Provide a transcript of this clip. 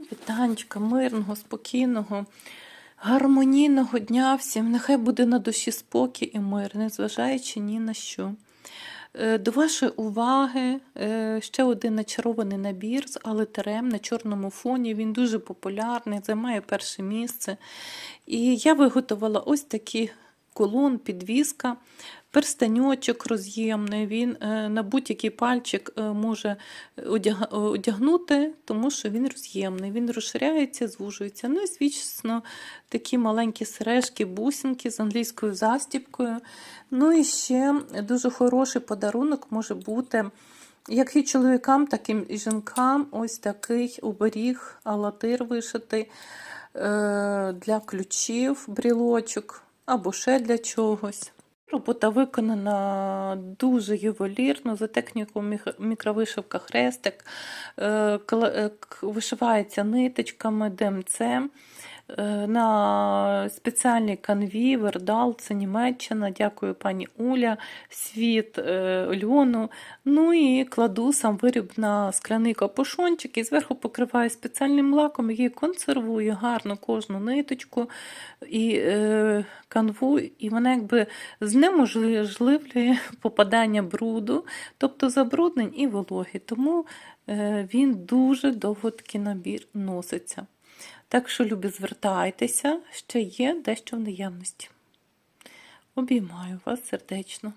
Вітанечка, мирного, спокійного, гармонійного дня всім. Нехай буде на душі спокій і мир, незважаючи ні на що. Е, До вашої уваги е, ще один начарований набір з алитерем на чорному фоні. Він дуже популярний, займає перше місце. І я виготовила ось такі колон, підвіска, перстеньочок роз'ємний. Він е, на будь-який пальчик е, може одягнути, тому що він роз'ємний. Він розширяється, звужується. Ну і звісно, такі маленькі сережки, бусинки з англійською застібкою. Ну і ще дуже хороший подарунок може бути. Як і чоловікам, так і жінкам ось такий оберіг, алатир вишитий е, для ключів, брілочок або ще для чогось. Робота виконана дуже ювелірно, за технікою мікровишивка хрестик, е, е, вишивається ниточками ДМЦ. Е, На спеціальній канві Вердал, це Німеччина. Дякую пані Уля, світ е, Льону. Ну і кладу сам виріб на скляний капушончик і зверху покриваю спеціальним лаком, який консервує гарно кожну ниточку і е, канву, і вона якби знеможливлює попадання бруду, тобто забруднень і вологи. Тому він дуже довго такий набір носиться. Так що, любі, звертайтеся, ще є дещо в наявності. Обіймаю вас сердечно.